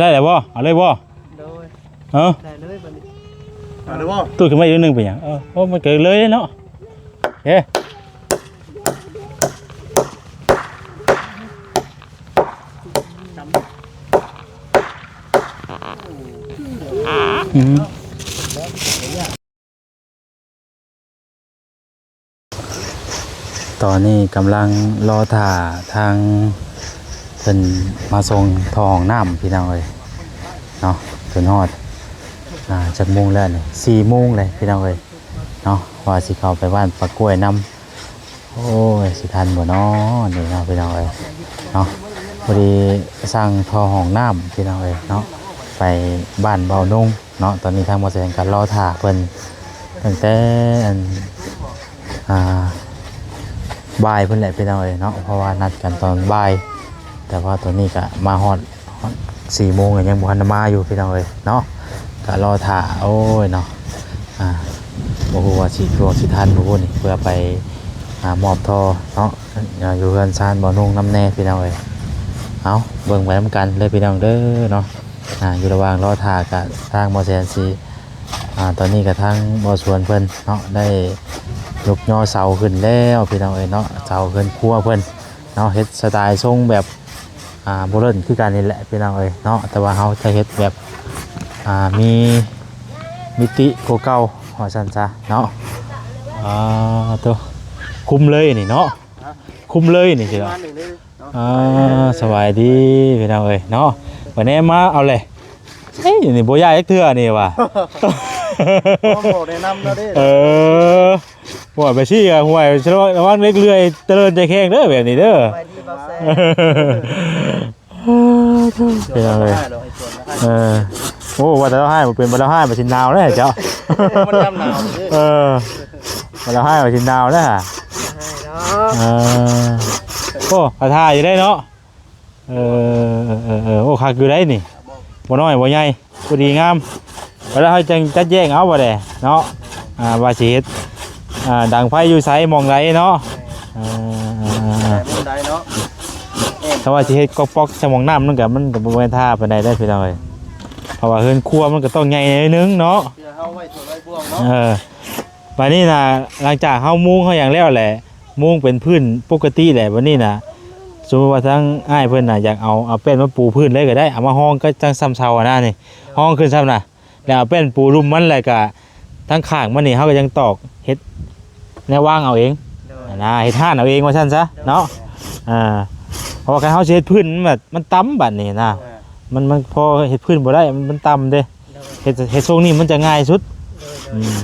ได้แล้วบ่เอาเลยบ่โดยเออได้เลยบัดนี้เอาเลยบ่ตู้ขึ้นมาอีกนิดนึงไปหยังเออโอ้มันเกิดเลยเนาะเฮ้อืมตอนนี้กำลังรอถ่าทางเพิ่นมาส่งทองน้ำพี่น้องเลยเนาะจนฮอดอ่าจากโมงแล้วนี่สี่โมงเลยพี่น้องเอ้ยเนาะว่าสิเข้าไปบ้านปะกล้วยน้ำโอ้ยสิทันบ่เนาะนี่เนาะพี่น้องเอ้ยเนาะพอดีสร้างทอห้องน้ำพี่น้องเอ้ยเนาะไปบ้านเบานุ่งเนาะตอนนี้ทางมอแซงกันรอถ่าเพิ่นตั้งแต่อันอ่าบ่ายเพิ่นแหละพี่น้องเอ้ยเนาะเพราะว่านัดกันตอนบ่าย แต่ว่าตัวนี้ก็มาฮอดสี่โมงยังบ่ทันมาอยู่พี่น้องเอ้ยเนาะก็รอถ่าโอ้ยเนาะอ่าบอกว่าสิรวงสิทันบอกว่นี่เพื่อไปหามอบทอเนาะอยู่เฮือนซานบ่อนุ่งน้ำแน่พี่น้องเอ้ยเอาเบิ่งไว้น้ำกันเลยพี่น้องเด้อเนาะอ่าอยู่ระหว่างรอถ่ากับทางบอแซนซีอ่าตอนนี้กับทางบอสวนเพิ่นเนาะได้ยกย่อเสาขึ้นแล้วพี่น้องเอ้ยเนาะเสาขึ้นครัวเพิ่นเนาะเฮ็ดสไตล์ทรงแบบ อ่าโบราณคือกันนี่แหละพี่น้องเอ้ยเนาะแต่ว่าเฮาจะเฮ็ดแบบอ่ามีมิติโกเก่าหัวสันซะเนาะอ่าตัวคุมเลยนี่เนาะคุมเลยนี่สิเนาะมาหนึ่งเลยเนาะอ่าสบายดีพี่น้องเอ้ยเนาะวันนี้มาเอาเลยเฮ้ยนี่โบยายเทื่อนี่ว่ะพ่อบอกแนะนำแล้วเด้เออ หัวไปชี้กับหัวชะลระวังเล็กเรื่อยเจริญใจแข็งเด้อแบบนี้เด้อไปดีบ่แซ่พี่น้องเอ้ยได้หรอกไอ้ส่วนนะเออโอ้ว่าแต่เราให้มันเป็นมาแล้วให้มาชินนาวเลยเจ้ามันยำหนาวเด้เออมาแล้วให้มาชินนาวเลยฮะให้เนาะเออโอ้กระทาอยู่ได้เนาะเออเออเออเออโอ้คักอยู่ได้นี่บ่น้อยบ่ใหญ่พอดีงามเวลาเขาจังจัดแยกเอาบ่ได้เนาะอ่าว่าสิเฮ็ด อ่าดังไฟอยู่ไสมองไรเนาะเออเออเออเอแต่อมันได้เนาะถ้าว่าสิเฮ็ดก๊อกๆสมองน้ำนั่นก็มันก็บ่แม่นท่าปานใดได้พี่น้องเอ้ยเพราะว่าเฮือนครัวมันก็ต้องใหญ่หน่อยนึงเนาะ เพื่อเฮาไว้ส่วนไว้พวงเนาะเออวันนี้นะหลังจากเฮามุงเขาอย่างแล้วแหละ มุงเป็นพื้นปกติแหละวันนี้นะสมมติว่าทั้งอ้ายเพิ่นน่ะอยากเอาเอาแป้นมาปูพื้นเลยก็ได้เอามาห้องก็จังซ้ำเชาอะนะนี่ห้องขึ้นซ้ำน่ะแล้วเอาแป้นปูรุมมันแล้วก็ทั้งข้างมันนี่เฮาก็ยังตอกเฮ็ด แนววางเอาเองโดยนะเฮ็ดห้านเอาเองว่าซั่นซะเนาะอ่าเพราะว่าการเฮาสิเฮ็ดพื้นมันแบบมันต่ำบัดนี้นะมันมันพอเฮ็ดพื้นบ่ได้มันมันต่ำเด้โดยเฮ็ดเฮ็ดทรงนี้มันจะง่ายสุดโดยอืม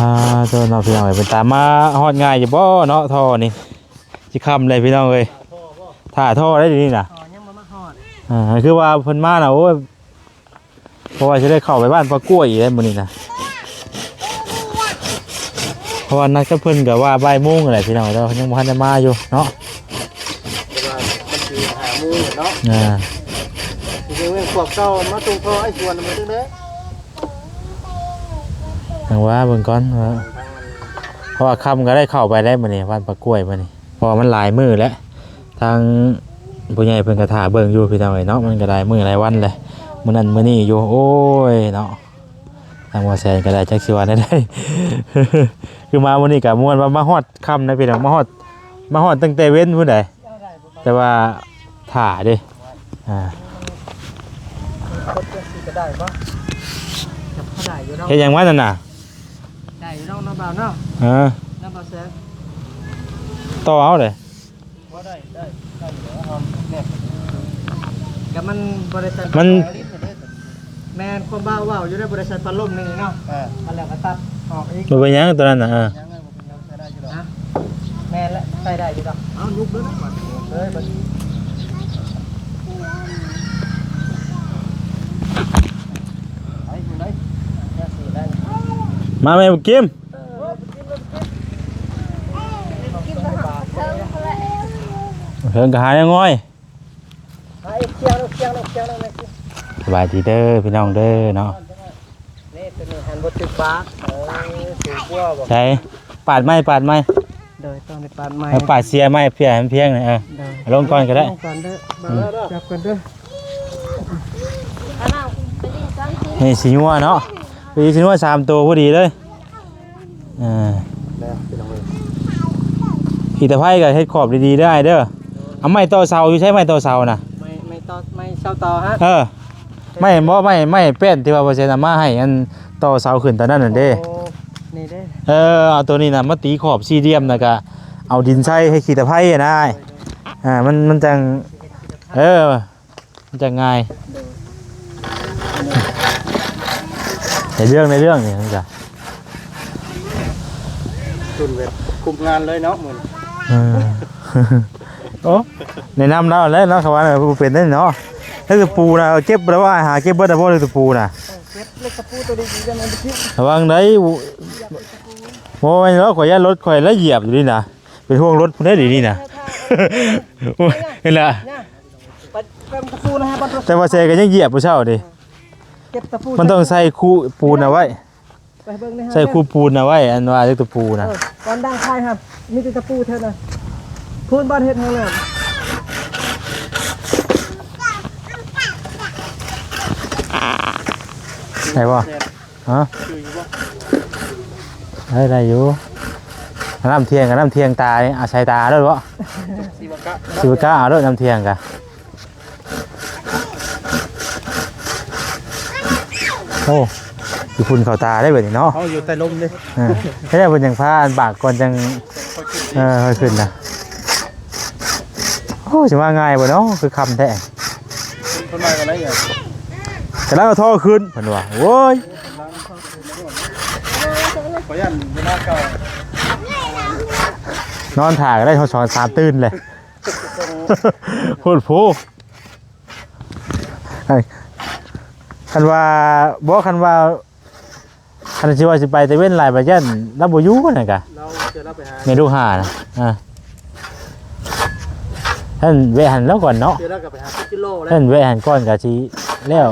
อ่าตัวน้องพี่น้องเอ้ยเป็นตามมาฮอดง่ายอยู่บ่เนาะท่อนี่สิคำเลยพี่น้องเอ้ยถ่าท่อได้ดีนี่น่ะอ๋อยังบ่มาฮอดอ่าคือว่าเพิ่นมาน่ะโอ้ย เพราะว่าจะได้เข้าไปบ้านปลากล้วยอีกแล้วมื้อนี้น่ะเพราะว่านัดกับเพิ่นก็ว่าบ่ายโมงนั่นแหละพี่น้องแต่ว่ายังบ่ทันได้มาอยู่เนาะแต่ว่ามันคือหามือเนาะอ่าจริงๆเว้ยพวกเก่ามาตรงพ่อไอ้ส่วนมันตึงเด้อจังว่าเบิ่งก่อนว่าเพราะว่าค่ำก็ได้เข้าไปได้มื้อนี้บ้านปลากล้วยมื้อนี้เพราะว่ามันหลายมื้อแล้วทางผู้ใหญ่เพิ่นก็ท่าเบิ่งอยู่พี่น้องเอ้ยเนาะมันก็ได้มื้อหลายวันเลย มื้อนั้นมื้อนี้อยู่โอ้ยเนาะทางว่าแซนก็ได้จักสิว่าได้ได้ คือมามื้อนี้ก็ม่วนว่ามาฮอดค่ำนะพี่น้องมาฮอดมาฮอดตั้งแต่เว้นพุ่นใดแต่ว่าท่าเด้อ่าคนจะสิก็ได้บ่จับเขาได้อยู่เนาะเฮ็ดหยังวะนั่นน่ะได้อยู่เนาะเนาะบ่าวเนาะเออเนาะบ่แซ่ต่อเอาเลยบ่ได้ได้ได้เหลือเอาเนี่ยก็มันบริษัทมันลิ้นเนี่ยเด้อ แม่นความบ้าว่าวอยู่ในบริษัทพัดลมนี่เนาะอ่าอันแล้วก็ตัดออกอีกบ่เป็นหยังตัวนั้นน่ะเออยังไงบ่เป็นยังใช้ได้อยู่ดอกนะแม่นและใส่ได้อยู่ดอกเอายุบด้วยนะบัดนี้เอ้ยบัดนี้ไปอยู่ไหนแค่สิได้มาแม่บ่กิมเพิ่นก็หายังง่อยไอ้เคียงเคียงเคียงเคียงส บายดีเด้อพี่น้องเด้อเนาะนี่เป็นหันบดตึกฟ้าเออสูงกว่าบ่ใช่ปาดไม้ปาดไม้โดยต้องในปานใหม่แล้วปาดเสียไม้เพียให้มันเพียงหน่อยเออโดยเอาลงก่อนก็ได้ลงก่อนเด้อบ่าวแล้วจับกันเด้อนี่สีนัวเนาะปีสีนัวสามตัวพอดีเลยอ่าแล้วพี่น้องเอ้ยขีตะไคร้กับเฮ็ดขอบดีๆได้เด้อเอาไม้ต่อเสาอยู่ใช้ไม้ต่อเสาน่ะไม่ไม่ต่อไม่เช่าต่อฮะเออ ไม่บ่ไม่ไม่เป็นที่ว่าเปอร์เซ็นต์เอามาให้อันต่อเสาขึ้นตอนนั้นน่ะเด้ โอ้นี่เด้เออเอาตัวนี้น่ะมาตีขอบสี่เหลี่ยมแล้วก็เอาดินใส่ให้ขีตะไคร้อะนะอ่ามันมันจังเออมันจังง่ายในเรื่องในเรื่องนี่มันจะตุนเวทคุมงานเลยเนาะมื้อนี้เออ โอ้ในะนำเราแล้วเนาะเขาว่าน่ะบ่เป็นได้เนาะ ถ้าตะปูน่ะเอาเก็บแล้วว่าหาเก็บเบิดได้บ่เลยตะปูน่ะเก็บเล็กกระปูตัวนี้ดีกันอันที่ระวังได้โอ้ยแล้วข่อยย่านรถข่อยแล้วเหยียบอยู่นี่นะเป็นห่วงรถพุ่นได้ดีนี่นะโอ้ยเห็นละเนี่ยปัดเป็นกระปูนะฮะบนรถแต่ว่าเซก็ยังเหยียบผู้เช่าดิเก็บตะปูมันต้องใส่คู่ปูนเอาไว้ไปเบิ่งนี่ฮะใส่คู่ปูนเอาไว้อันว่าเรียกตัวปูนะเออก่อนดังไฟครับมีแต่ตะปูเท่านั้นพูนบ้านเฮ็ดทางนั้ นใช่ป่ะฮะคืออยู่บ่ได้ได้อยู่น้ำเทียงกับน้ำเทียงตานี่อาศัยตาด้วยวะสีวกะสิบก้าเอาด้วยน้ำเทียงกะโอ้ยพุ่นเข้าตาได้แบบนี้เนาะเฮาอยู่ใต้ลมเด้อ่าไม่ได้เป็นอย่างผ้าอันปากก่อนจังเออค่อยขึ้นนะโอ้จะว่าง่ายบ่เนาะคือคำแท้เพิ่นมากันไรอย่าง แต่แล้วก็ท่อขึ้นเพิ่นว่าโว้ยขอยันเวลาเก่านอนถ่ายก็ได้ทอสอนสามตื่นเลยพูดพูไอ้คันว่าบ่คันว่าคันสิว่าสิไปแต่เว้นหลายประยันรับบ่อยู่นั่นกะเราจะรับไปหาเมนูหานะอ่าท่านแวะหันแล้วก่อนเนาะเดี๋ยวเรากลับไปหา10กิโลแล้วท่านแวะหันก่อนกะสิแล้ว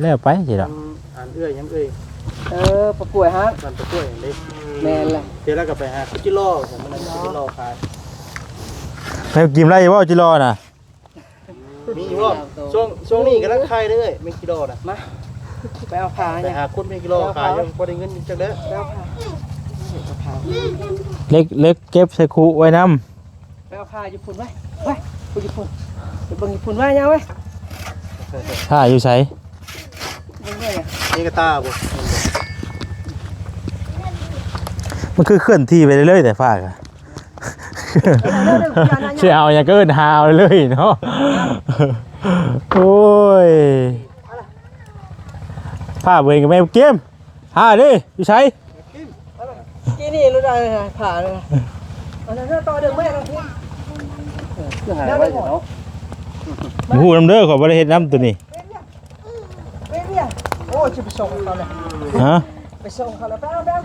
แล้วไปสิดอกอ่านเอื้อยยังเอ้ยเออประกวดฮะมันตะกล้วยอย่างนี้แม่นล่ะเดี๋ยวเรากลับไปหา10กิโลผมมัน10กิโลขายให้กินไรบ่จิรอน่ะมีอยู่รอบช่วงช่วงนี้กำลังขายเด้อยมีกิโลน่ะมาไปเอาผ้าไปเนี่ยหาคนมีกิโลขายยังบ่ได้เงินจักเด้อไปเอาผ้าเอาผ้าเล็กเล็กเก็บใส่คูไว้น้ไปเอาผ้าญี่ปุ่นไว้ไว้ผู้ญี่ปุ่นไปเบิ่งญี่ปุ่นไว้ยังไว้ำถ้าอยู่ใส่เบิ่งไว้อะ นี่ก็ตาบ่มันคือเคลื่อนที่ไปเรื่อยๆแต่ฝากอะเชื่อเอาอย่างก็เอินหาเอาเลยเนาะโอ้ยผ้าเบยกับแม่เกมหาดิอยู่ใช้กี่นี่รู้ได้ไงผ้าเลยอันนั้นต่อเดิมแม่ต้องพูดคือหาไว้เนาะหูน้ำเด้อขอบริเฮ็ดน้ำตัวนี้เบี้ยเบี้ยโอ้ จะไปส่งเขาเลยฮะไปส่งเขาแล้วแป๊บแป๊บ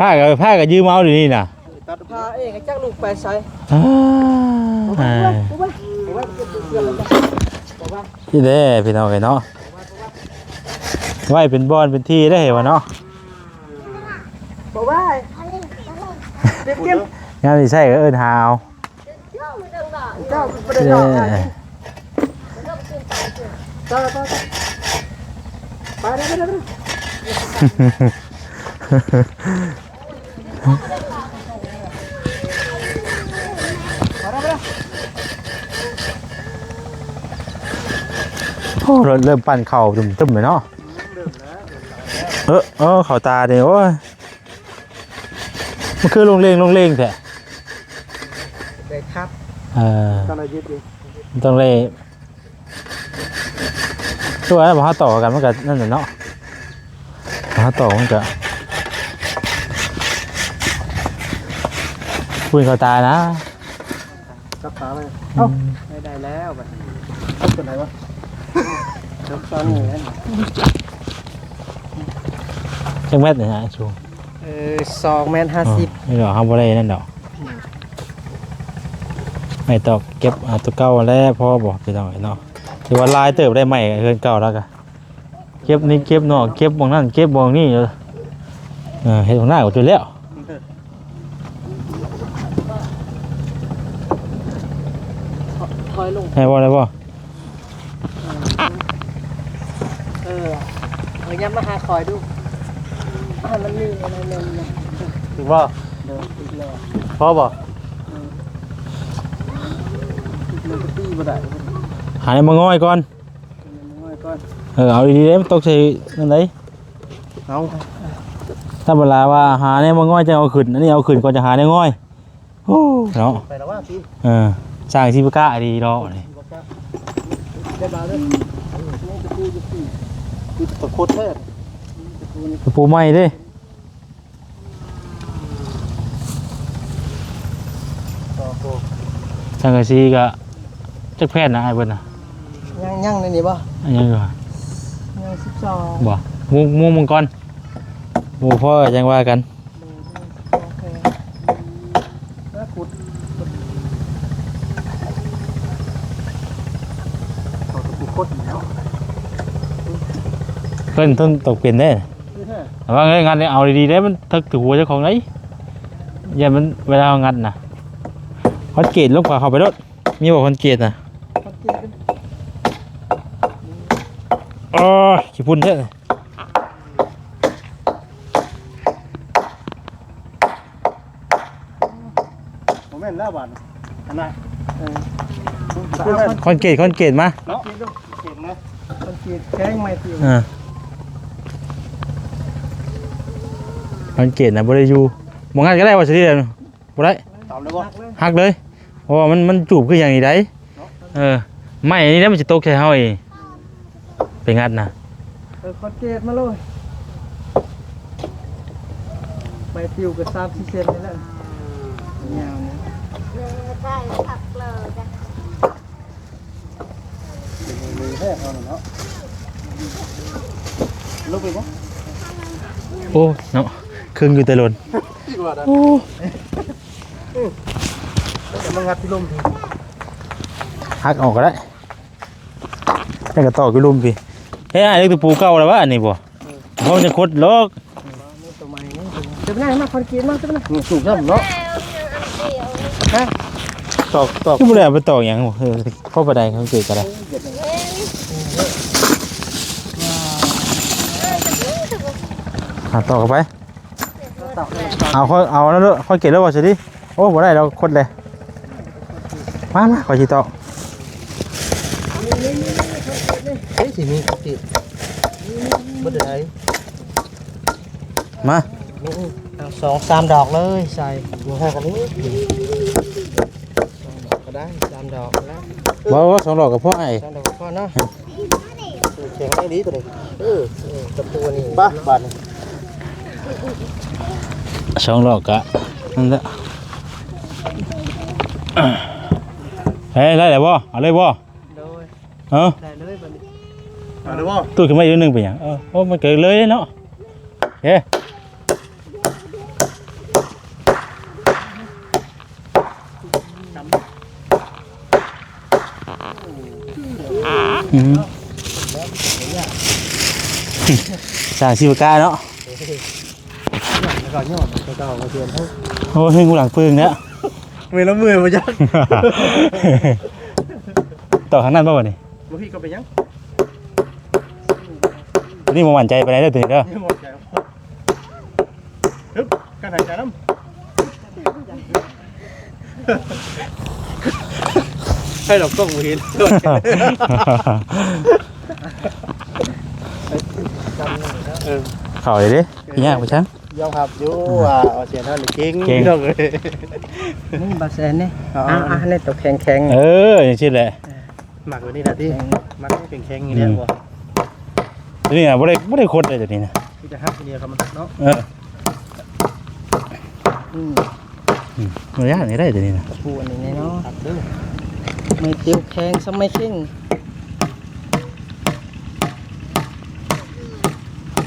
ผ้ากับผ้ากับยืมเอาอยู่นี่น่ะตัดพาเองจักลูกไปใส่อ่าไปไปไปเพื่อนเลยจ้ะบอกว่าพี่เด้พี่น้องไอ้เนาะไว้เป็นบอนเป็นที่ได้เหรอวะเนาะบอกว่าเด็กเก็บงานที่ใช่ก็เอินหาเอาเจ้าประเด็นเด้ออกต่อต่อ ไปได้ได้ได้โอ้เริ่มปั่นเข่าตึมๆเลยเนาะเออเออเข่าตาเดี๋ยวโอ้ยมันคือลงเลงลงเลงแท้ได้ครับเออกันอายุดิมันต้องเลย ตัวนั้นพอต่อกันมันก็นั่นแหละเนาะพอต่อมันก็พูดเข่าตานะจับขาเลยเอ้าได้ได้แล้วบัดเอาตัวไหนวะจบตอนนี้แล้วจังแม่นนะฮะชูเออสองแมนห้าสิบไม่ดอกห้ามบ่ได้นั่นดอกไม่ตอกเก็บเอาตัวเก่าแล้วพอบอกพี่น้องเนาะ ถือว่าลายเติบได้ใหม่เกินเก่าแล้วกะเก็บนี้เก็บนอกเก็บบองนั่นเก็บบองนี่เห็นตรงหน้าก็จนแล้วถอยลงใหนบ่ได้บ่เออเออยังมาหาคอยดูอ่ามันลืมอะไรเลืมนะถือว่าเดินติดเลยพอบ่มันก็ตีบ่ได้ หาได้มาง่อยก่อนง่ายก่อนเออเอาดีๆเด้มันตกใส่นั่นไดเอาถ้าเวลาว่าหาได้มาง่อยจะเอาขึ้นอันนี้เอาขึ้นก่อนจะหาได้ง่อยโอ้เนาะไปแล้วว่าพี่เออสร้างที่บ่กล้าดีดอกนี่ได้บ่าวเด้อนี่ตะปูจะตีคือตะโคตรแท้ตะปูไม้เด้ต่อโตสังกะสีก็จักแพทย์นะไอ้เบิ่นน่ะ ย่างย่างในนี่บ่อันยังอยู่ย่างสิบสองบ่มุงมุงมังกรหมู่พ่อจังว่ากันโอเคแล้วขุดต่อตะปูโคตรแล้วเพิ่นต้นตกเป็นได้นี่ฮะแต่ว่าเอ้ยงานนี้เอาดีๆได้มันทึกถึงหัวเจ้าของไหนอย่ามันเวลาเอางัดน่ะคอนเกตลงกว่าเข้าไปรถมีบ่คอนเกตน่ะ เขากินกัน อ๋อ ขี้พุ่นเด้อผมแม่นแล้วบาดอันนั้นเออคือแม่นคอนเกตคอนเกตมาเนาะเห็นนะคนกินแข้งไม่ติวอ่าคอนเกตน่ะบ่ได้อยู่บ่งัดก็ได้ว่าสิได้บ่ได้ตามเลยบ่หักเลยหักเลยเพราะว่ามันมันจูบคืออย่างนี้ได้เออไม่อันนี้แล้วมันจะตกใส่เฮาเองไปงัดน่ะเออคอนเกตมาเลยไม่ติวกับสามสี่เซนนี่แหละยาวเนี่ยมือแท้เอาเนาะลุกไปบ่โอ้เนาะครึ่งอยู่แต่หล่นดีกว่านะโอ้มันงัดที่ลมทีหักออกก็ได้แล้วก็ตอกอยู่ลุมพี่ เฮ้ยอันนี้ตัวปูเก่าแล้ววะอันนี้บ่เขาจะคดลอกนี่ตัวใหม่นี่เดี๋ยวไปไหนมาคอนเกตมาจะไปไหนสูงย่ำเนาะตอกตอกคือบ่ได้เอาไปตอกหยังบ่เออเข้าไปได้เขาเกิดก็ได้อะตอกเข้าไปตอกเลยเอาค่อยเอาแล้วเด้อค่อยเก็บแล้วบ่สิดิโอ้บ่ได้เราคดเลย มามาขอสิตอก เฮ้ยสิมีติดบ่ได้มาเอาสองสามดอกเลยใส่มีห้ากันนี้ก็ได้สามดอกแล้วบ่ว่าสองดอกกับพ่อไอ้สามดอกก็พอเนาะแข็งได้ดีตัวนี้เออตะปูนี่บ้าบาดนี่สองดอกกะนั่นแหละเฮ้ยได้แล้วบ่เอาเลยบ่โดยเออได้เลย บัดนี้มาเลยบ่ตู้ขึ้นมาอีกนิดนึงไปหยังเออโอ้มันเกิดเลยเนาะเฮ้อืมสร้างชีวกาเนาะแล้วก็ยอดแล้วก็มาเทียนเท่าโอ้ยกูหลังปึงเนี่ยมือละมือมาจัก ต่อข้างนั้นป่าวะนี่บ่พี่ก็ไปยัง นี่มันหวั่นใจไปไหนได้อตัวนี้เด้อนี่หมดใจฮึบกันหายใจน้ำให้ดอกกล้องเห็นเออเข่าเลยดิพี่ยากไปช่าง ยอมรับอยู่ว่าเอาเสียเท่านี้เก่งเก่ง พี่น้องเลยนี่บาแซนนี่เอาอ่าอ่านี่ตัวแข็งแข็งเอออย่างเช่นแหละ หมักไว้นี่นะที่หมักให้แข็งๆอย่างนี้บ่ ตัวนี้อะไม่ได้ไม่ได้โคตรเลยตัวนี้นะที่จะหักทีเดียวกับมันเนาะเอออืมมันยากนี่ได้ตัวนี้นะปูอันนี้เนาะหักเด้อไม่ติวแข็งสมัยเข่ง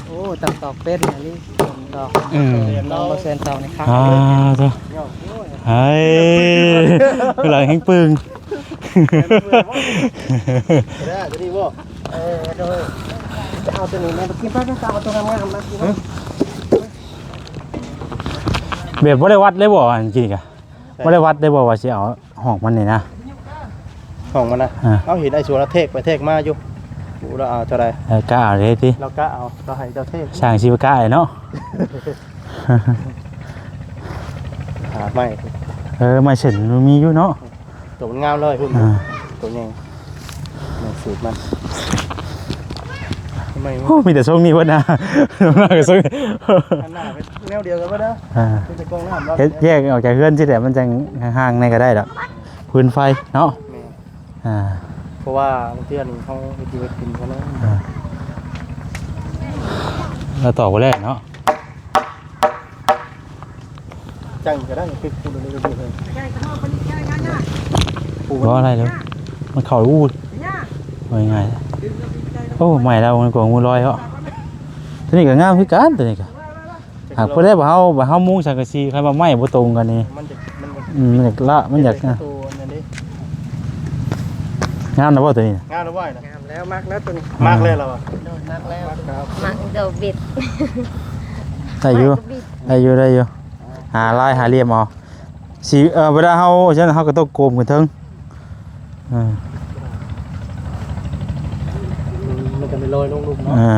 โอ้ตัดตอกเป็นอันนี้ผมดอกอืมน้องบาแซนเตาในข้างอ่าเลยตัวเฮ้ยหลังแห้งปึงได้จะดีบ่เออโดย จะเอาตัวนี้มากินป้าจะเอาตัวงามๆมากินแบบไม่ได้วัดเลยบ่อันจริงๆอะไม่ได้วัดได้บ่ว่าสิเอาหอกมันนี่นะห้องมันนะอ่าเอาเห็นไอ้สวนเราเทกไปเทกมาอยู่กูเราเอาเท่าไรเออกล้าเอาเลยติเราก็เอาเราให้เจ้าเทกช่างชีวกล้าเนาะหาไม่เออมาเฉินมันมีอยู่เนาะตัวมันงามเลยพุ่มอ่าตัวนี้นี่สูตรมันทำไมโอ้มีแต่ทรงนี้วะนะมากกับทรงมันหน้าเป็นแนวเดียวกันปะเนาะอ่าเป็นแต่กล้องน้ำเราเฮ็ดแยกออกจากเพื่อนที่แต่มันจังห่างๆในก็ได้ดอกพื้นไฟเนาะแม่อ่าเพราะว่าบางเทื่อนี่เขาไปกินไปกินเขาเนาะเราต่อกันแรกเนาะจังก็ได้คือพูดเลยก็ดูเลยปูเพราะอะไรแล้วมันเข่าอู้ว่ายังไง โอ้ใหม่แล้วมันกว่างูลอยเหรอตัวนี้ก็งามคือกันตัวนี้ก็หากพอได้บ่เฮาบ่เฮามุงสังกะสีใครมาไหม้บ่ตรงกันนี่มันจะมันจะอืมมันอยากละมันอยากตัวนั่นดิงามนะบ่ตัวนี้งานหรือว่านะงามแล้วมากแล้วตัวนี้มากเลยเราอะโดนมากแล้วครับมักเดาบิดได้อยู่บิดได้อยู่ได้อยู่หาลายหาเหลี่ยมเอาสีเออเวลาเฮาฉะนั้นเฮาก็ต้องโกมกันเทิงอ่า มันจะไม่ ลอยลงลูกเนาะอ่า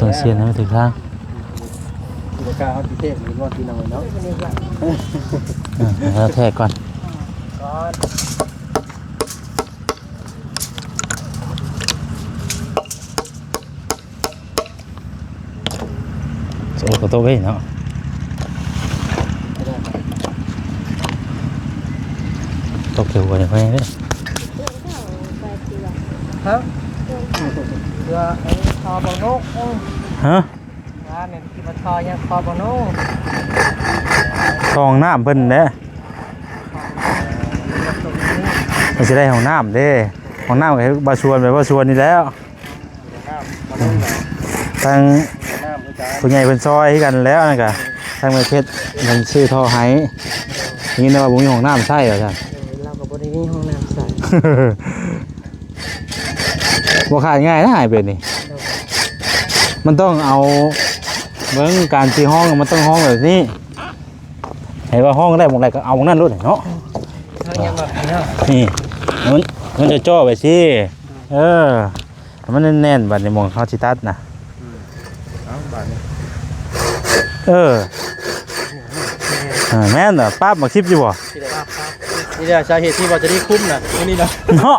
ต้องเสียนให้มันถึงทางกิจการเขาติเทศหรือว่ากินเอาไว้เนาะอ่าแล้วแทกก่อนก่อนโอ้ก็โตไว้เนาะตกเกี่ยวกันอย่างไรเนี่ยค รับเพื่อไอ้คอบอนกเออฮะร้านเนี่ยที่มันคอยังคอบอนกซองน้ำเพิ่นเด้มันจะได้ห้องน้ำเด้ห้องน้ำก็ให้บาชวนไปบาชวนนี่แล้วน้ำมันนุ่มหน่อยทางน้ำก็จะผู้ใหญ่เพิ่นซอยให้กันแล้วนั่นก็ทางประเทศมันซื้อท่อให้อย่างนี้นะว่าบ่มีห้องน้ำใช่เหรอจ๊ะเออเราก็บริมีห้องน้ำใส่ บ่ขาดง่ายนะหายเป็นนี่ มันต้องเอาเบิ่งการตีห้องมันต้องห้องแบบนี้ให้ว่าห้องได้หมองใดก็เอาหมองนั้นรุ่นเนาะเขายังแบบนี้เนาะนี่มันมันจะจ่อไปสิเออให้มันแน่นๆบัดนี้หมองเขาสิตัดนะเอาบาทนี้เออเออแม่นเหรอป้าบมาคลิปอยู่บ่นี่แหละสาเหตุที่ว่าจะได้คุ้มนะนี่นะเนาะ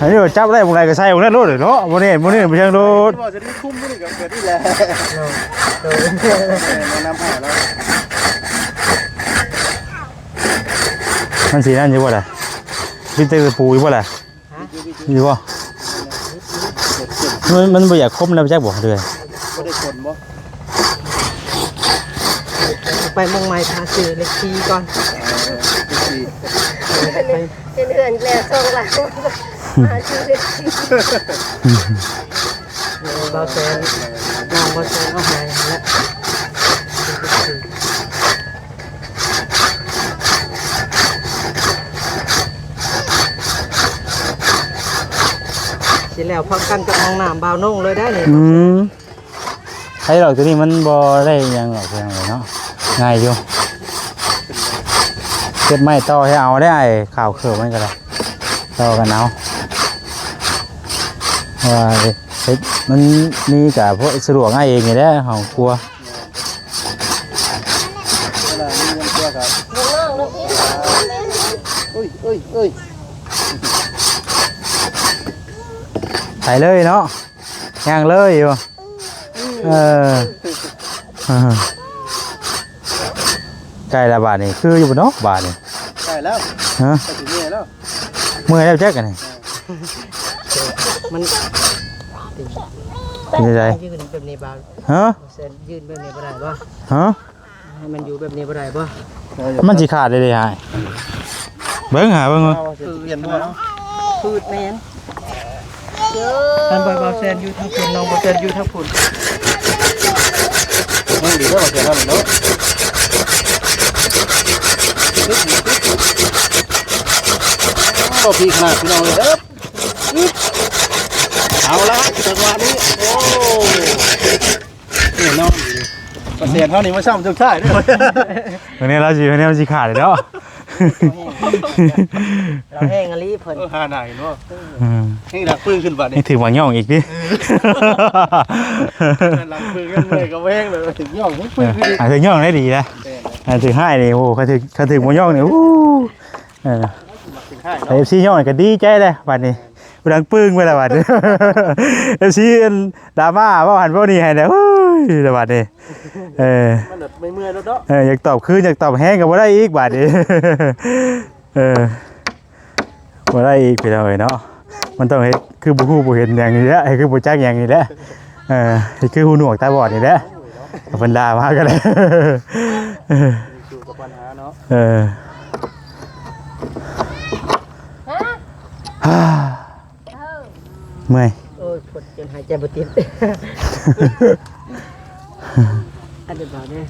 อันนี้ว่าจับได้หมองใดก็ใส่หมองนั้นรุ่นเนาะบ่นี่บ่นี่บ่เชิงรุ่นที่ว่าจะได้คุ้มนี่กับเกิดนี่แหละโดยแนะนำให้แล้วมันสีนั่นอยู่บ่ล่ะพี่เตอร์ปูอยู่บ่ล่ะอยู่บ่มันมันบ่อยากคมแล้วจักบ่เด้อก็ได้ผลบ่ไปมองไม้ทาสื่อเล็กทีก่อนดีไปเป็นเอื่อนแล้วทรงหลัง มาชื่อเล็กที่เบาแซนน้องเบาแซนเอาหายแล้วสิแล้วพักกันกับห้องน้ำบาวนุ่งเลยได้เลยอืมไอ้ดอกตัวนี้มันบ่ได้หยังหรอกเพียงเลยเนาะง่ายอยู่เก็บไม้ต่อให้เอาได้ข่าวเขือมันก็ได้ต่อกันเอา ว่าเฮ็ดมันมีกับพวกสะดวกง่ายเองนี่แหละเฮากลัวเวลามีเงินเชื่อครับน้องๆลูกพี่อุ้ยอุ้ยอุ้ยไปเลยเนาะย่างเลยอยู่เออเออใกล้ละบาทนี่คืออยู่บนเนาะบาทนี่ได้แล้วฮะไปถึงนี่แล้วเมื่อยแล้วแจ๊กกันนี่ มันเป็นยังไงยืนแบบนี้บาวฮะเซนยืนแบบนี้บ่ได้ป่ะฮะให้มันอยู่แบบนี้บ่ได้ป่ะมันสิขาดเลยเลยฮะเบิ้งหาเบิ้งเบิ่งเอาสิเปลี่ยนด้วยเนาะพืชแม่นเยอท่านบะอยบาวเซนอยู่ทางพุ่นน้องบาวเซนอยู่ทางพุ่นมึงดีแล้วเสียแล้วเนาะก็พีขนาดพี่น้องเลยเด้อ เอาละจังหวะนี้ โอ้นี่น้องเปอร์เซ็นต์เท่านี้มาช่ำจุกใช่ด้วยวันนี้เราสิวันนี้มันสิขาดเลยเนาะเเราแห้งอลีเพิ่นเออหาไหนเนาะอืมให้หลักปืนขึ้นบัดนี่นี่ถือว่าย่องอีกดิหลักปืนกันเลยก็แว้งเลยถึงย่องให้ปืนขึ้นอ่าถือย่องได้ดีนะอ่าถือให้นี่โอ้เขาถือเขาถือบ่ย่องนี่โอ้เออถึงให้เอเนาะฟซีย่องนี่ก็ดีใจเลยบัดนี้ ดังปึ้งไปแล้วบัดนี้เอฟซีดราม่าว่าหันพวกนี้ให้แล้วเฮ้ยแต่บัดนี้เออมันแบบไม่เมื่อยแล้วเนาะเอออยากตอบคืนอยากตอบแห้งก็บ่ได้อีกบาดนี้เออบ่ได้อีกพี่น้องเอ้ยเนาะมันต้องเฮ็ดคือบ่ฮู้บ่เห็นอย่างนี้แหละให้คือบ่จักอย่างนี้แหละเออคือหูหนวกตาบอดนี่แหละก็เพิ่นด่ามาก็เลยอยู่กับปัญหาเนาะเออฮะฮ่าเออ เมื่อยโอ้ยปวดจนหายใจบ่ติดอันเดียวบ่เนี่ย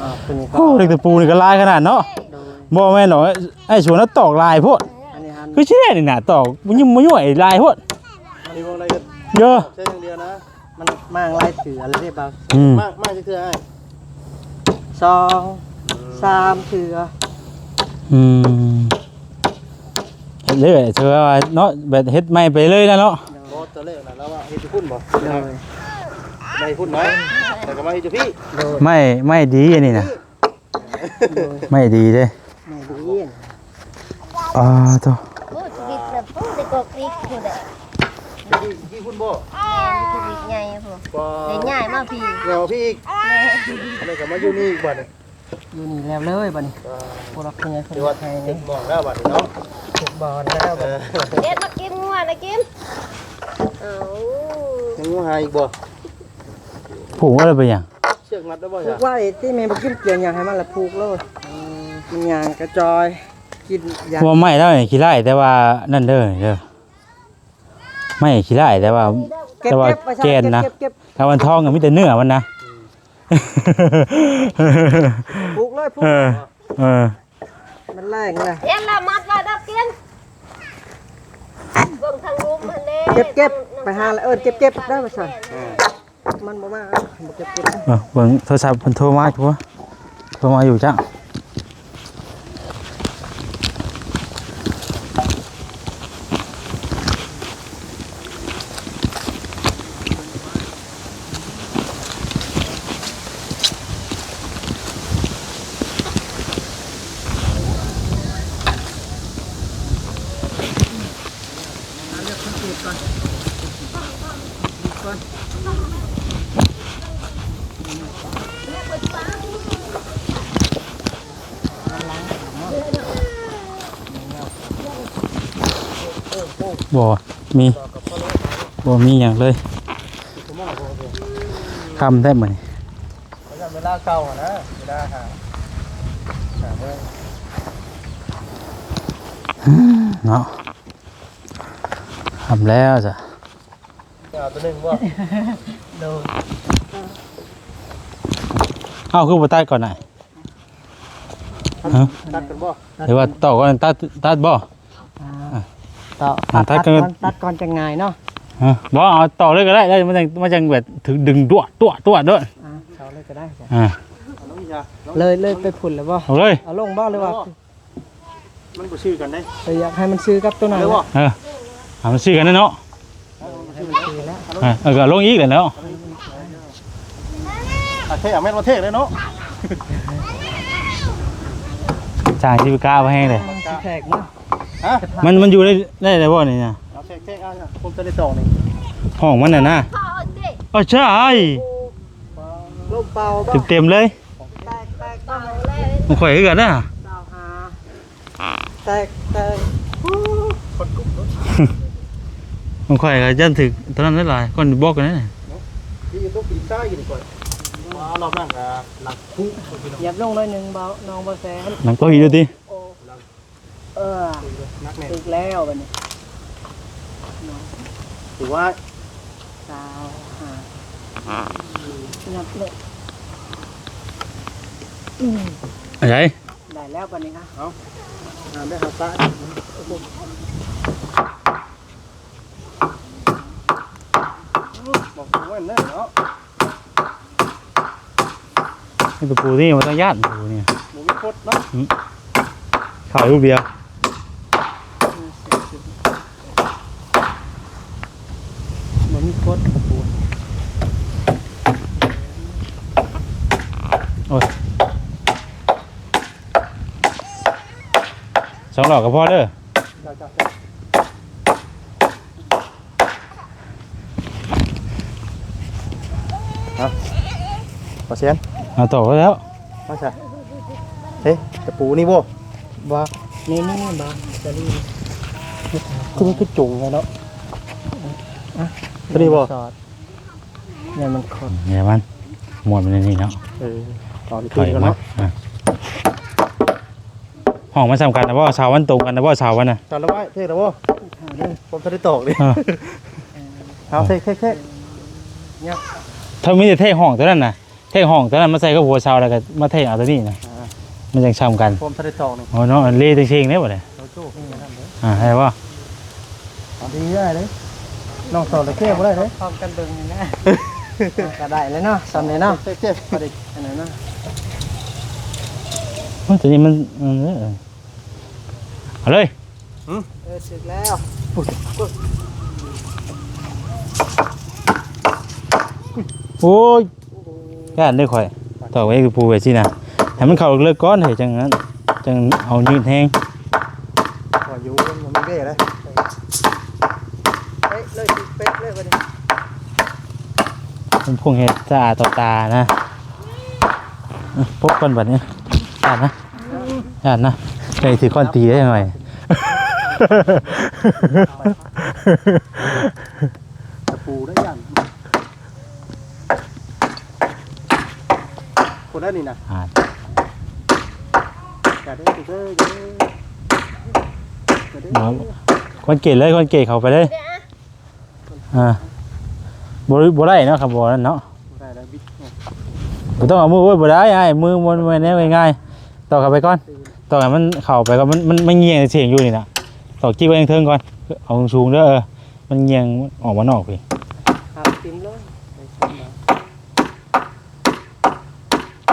อ่าเพิ่นก็โอ้เด็กตะปูนี่ก็ลายขนาดเนาะโดยบ่แม่นหรอกไอ้ชวนนั้นตอกลายโพดอันนี้หันคือสิได้นี่น่ะตอกมันยิ่งบ่ย่อยลายโพดอันนี้วงอะไรกันเยอะใช่อย่างเดียวนะ มันมางลายเสืออะไรเรียบบ่อืม มากมากจะคือไอ้สองสามเสืออืม เฮ็ดเลยเธอว่าเนาะแบบเฮ็ดใหม่ไปเลยนะเนาะบอสตัวเลขนะแล้วว่าเฮ็ดจะพุ่นบ่โดยไม่พุ่นไหมแต่ก็มาเฮ็ดจะพี่โดยไม่ไม่ดีอันนี้นะโดยไม่ดีเด้ไม่ดีนอ่าตัวพูดดิบแบบพูดได้กอกอีกพูดได้พี่พี่พุ่นบ่พูดอีกไงพูดก็ได้ง่ายมากพี่แนวพี่อีกอะไรก็มาอยู่นี่อีกบัดนี่ อยู่นี่แล้วเลยบัดนี้พวกเราเพิ่นให้เพิ่นเดี๋ยวว่าให้ติดหมองแล้วบัดนี่เนาะถูกบอลแล้วเอบัดอเด็ดมากินงัวนะกินเอายังงูหายอีกบ่ผูกว่าอะไรไปอย่างเชือกมัดได้บ่ผูจ้ะกไว้ที่แม่บ่กินเกลียงอย่างให้มันละผูกเลยมันยางกระจอยกินยางว่าไม่แล้วนี่ขี้ไล่แต่ว่านั่นเด้อเด้อไม่ขี้ไล่แต่ว่าเก็บแต่ว่าเก็บไปซะแกนนะเก็บเก็บถ้ามันทองก็มีแต่เนื้อมันนะ ผูกเลยผูกเออเออมันแรงเลยเอ็นละมัดละดับกินเบิ่งทางรูมมันเด้เก็บเก็บไปหาแล้วเออเก็บเก็บได้บ่ซั่นมันบ่มาบ่เก็บเก็บเออเบิ่งโทรศัพท์เพิ่นโทรมาอยู่วะโทรมาอยู่จ้ะ บ่มีบ่มีหยังเลยคำได้มื้อนเวลาเก่านะเวลาหาหาเมื่อเนาะ ทำแล้วจ้ะเอาตัวหนึงบ่โดนเอ้าคือบ่ตัดก่อนน่ะฮะตัดกันบ่หรือว่าต่อก่อนตัดตัดบ่ ต่ออะตัดกันตัดก่อนจะง่ายเนาะฮะบ่เอาต่อเลยก็ได้แล้วมันจังมันจังแบบถึงดึงตัวตัวตัวด้วยอ่าเอาเลยก็ได้จ้ะอ่าเอาน้องยาเลยเลยไปพุ่นแล้วบ่เอาเลยเอาลงบ่เลยว่ามันบ่ชื่อกันได้เอออยากให้มันซื้อกับตัวนั้นเลยบ่เออ เอามันซื้อกันนะเนาะให้มันซื้อแล้วเออเออก็ลงอีกแล้วเนาะอะเท่อะแม่นบ่เท่เลยเนาะจ้างที่ไปกล้าไว้ให้เลยสิแขกเนาะฮะมันมันอยู่ได้ได้ได้บ่นี่นะเอาเท่เท่เอาจ้ะผมจะได้ต่อนี่ห้องมันน่ะนะพ่อเอาดิอ๋อใช่ลมเป่าบ่เต็มเต็มๆเลยแตกแตกเอาแล้วมันข่อยคือกันนะดาวหาแตกแตก มันข่อยก็ยันถึกตอนนั้นได้หลายคนบอกกันนั่นน่ะพี่ต้องปีนซ้ายอยู่ดีกว่าว้าวรอบนั้นก็หลักคู่เหยียบลงเลยหนึ่งเบาน้องบ่แซนหนังก็อีดูดิเออนักแน่ถึกแล้วบัดนี้ถือว่าดาวหายับเลยอะไรได้แล้วบัดนี้ค่ะงานได้หาซ้ายบอก ผมว่าแน่เนาะไอ้ตัวปูนี่มันต้องญาติปูนี่หมูมีคดเนาะข่าวรูปเดียวมันมีโคตรตะปูสองหลอกก็พอเด้อ จ้าจ้าครับ ปอเซียนเอาต่อก็แล้วมาใช่เฮ้ยตะปูนี่บ่บ่นี่นี่บ่จะรีบคือมันคือจุงไงเนาะตัวนี้บ่สอดเนี่ยมันขดเนี่ยมันหมวดมันในนี่เนาะเออตอนถคือนยกันมาเนาะอะห้องมันสำคัญนะเพราะว่าเสาวันตรงกันนะเพราะว่าเสาวันน่ะจำแล้วไว้เท่แล้วบ่ผมจะได้ตอกดิอ่าเอาเท่เท่เท่ถ้ามีแต่เท่ห้องตัวนั้นน่ะ เท่ห้องตัวนั้นมาใส่กับหัวเสาแล้วก็มาเท่เอาตัวนี้นะมันยังช้ำกันผมจะได้ตอกนี่โอ้เนาะเละเชิงๆเนี่ยบ่เลยเราโจ้ขึ้นมาทำเลยอ่าให้ว่าเอาดีได้เลยน้องตอกตะเกียบบ่ได้เลยพร้อมกันเบิ่งนี่นะก็ได้เลยเนาะสำเร็จเนาะเท่เท่มาดิอันนั้นเนาะโอ้ยตัวนี้มันเออเอาเลยเออสึกแล้วโอ้ย ย่านได้ข่อยต่อไว้คือปูไว้สินะให้มันเข้าเลิกก้อนเฮ้ยจังนั้นจังเอายืดแห้งขออยู่มันไม่ได้เลยเฮ้ยเลยสิเป๊ะเลยบัดนี้มันพวกเห็ดสะอาดต่อตานะอะพบกันแบบนี้ย่านนะย่านนะใจถือก้อนตีได้หน่อย ตะปูได้ยัง คนนั้นนี่นะอ่าอย่าได้ติดเลยอย่าได้อย่าได้เอาคนเกตเลยคนเกตเขาไปเลยอ่าบ่ได้บ่ได้เนาะครับบ่นั่นเนาะได้แล้วบิดเนี่ยบ่ต้องเอามือไว้บ่ได้ไอ้มือมันมันแนวง่ายๆต่อเข้าไปก่อนต่อให้มันเข้าไปก่อนมันมันมันเงียงเสียงอยู่นี่น่ะต่อจี้ไว้เทิงๆก่อนเอาสูงๆเด้อเออมันเงียงออกมานอกพี่หักติ่มเลยไปชมมา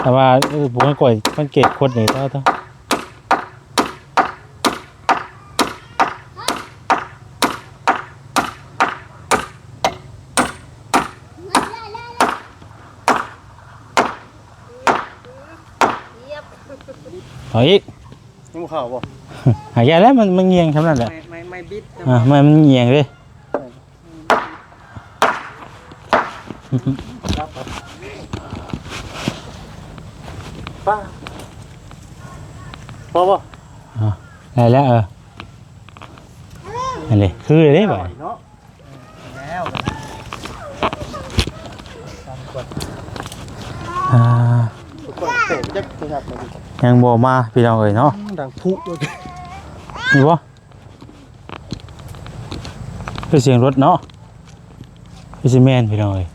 แต่ว่าเออผมก็ก่อยมันเกตคนนี่ต่อต่อเยียบเอาอีกนี่มันข่าวบ่หายาแล้วมันมันเงียงทำนั่นแหละ ไม่ไม่ไม่บิดนะอ่ามันมันเงียงเลย ป้า พอบ่ได้แล้วเออนั่นเลยคือเลยบ่เนาะแล้วอ่าทุกคนเตะจักขยับมาดิยังบ่มาพี่น้องเอ้ยเนาะดังพุด้วยมีบ่คือเสียงรถเนาะคือสิแม่นพี่น้องเอ้ย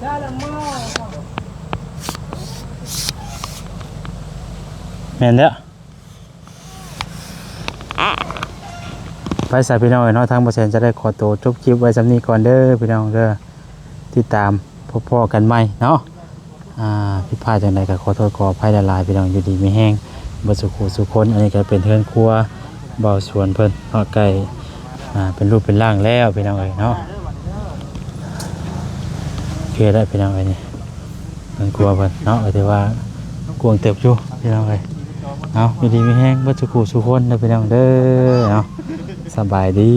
ได้ละหม้อ แม่นแล้วไปสายพี่น้องเอ้ยเนาะทางบ่แซนจะได้ขอตัวจบคลิปไว้สำนี้ก่อนเด้อพี่น้องเด้อติดตามพบพ่อกันใหม่เนาะอ่าผิดพลาดจังไดก็ขอโทษขออภัยหลายพี่น้องอยู่ดีไมีแห้งบสุขสุขคนอันนี้ก็เป็นเทือนครัวเบาสวนเพิ่นเนาะไก่อ่าเป็นรูปเป็นร่างแล้วพี่น้องเอ้ยเนาะโอเคได้พี่น้องเอ้ยนี่เทือนครัวเพิ่นเนาะก็ถือว่ากวงเติบอยู่พี่น้องเอ้ย เอาอยู่ดีไม่แห้งบ่สุขุสุขคนเด้อพี่น้องเด้อเนาะสบายดี